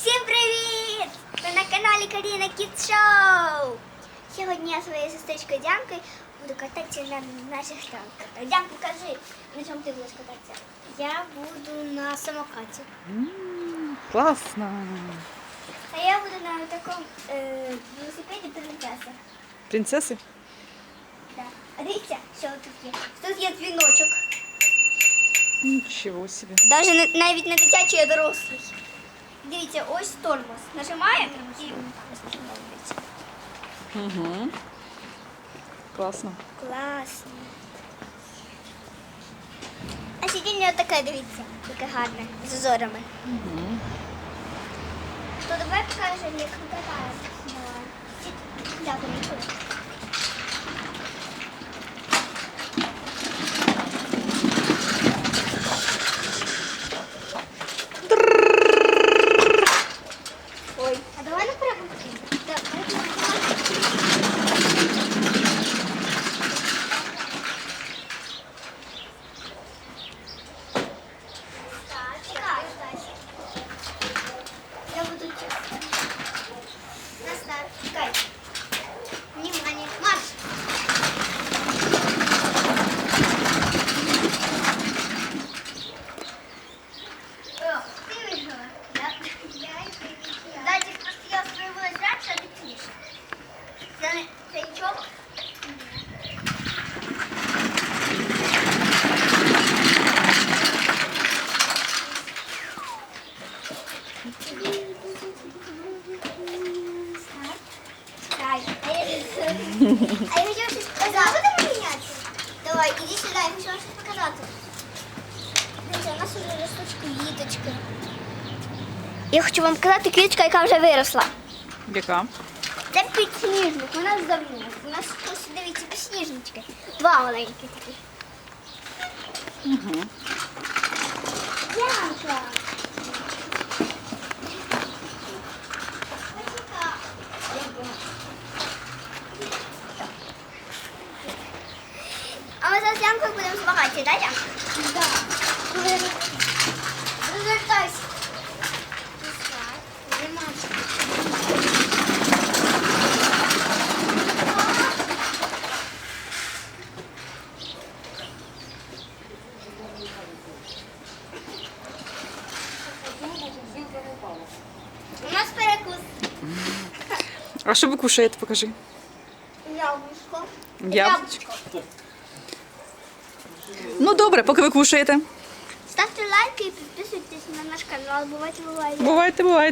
Всім привіт! Ви на каналі Каріна Кіт Шоу! Сьогодні я своєю сестричкою Дянкою буду кататися на наших танках. Дян, покажи, на чому ти будеш кататися. Я буду на самокаті. М, Класно. А я буду на такому е, велосипеді принцеса. Принцеси? Да. А дивіться, що тут є. Тут є дзвіночок. Нічого собі. Даже навіть не дитячий, а дорослий. Дивіться, ось тормоз. Нажимаємо і остановлюється. Угу. Класно. Класно. А сидіння таке, дивіться, таке гарне, з узорами. Угу. То давай покажемо, як катаємося. Давай. Дякую, bueno, pero... Дай. А я а хотела щось показати. Будемо мінятися? Давай, іди сюди, я хочу вам щось показати. Дивіться, у нас вже ростуть квіточки. Я хочу вам показати квіточка, яка вже виросла. Яка? Це підсніжник, вона здавна. У нас ось дивіться підсніжнички. Два маленькі такі. Угу. Янка. А ми зараз Янкою будемо змагатися, так, Янка? Так. А що ви кушаєте, покажи. Яблучко. Яблучко. Ну добре, поки ви кушаєте. Ставте лайки і підписуйтесь на наш канал. Бувайте, бувайте. Бувайте, бувайте.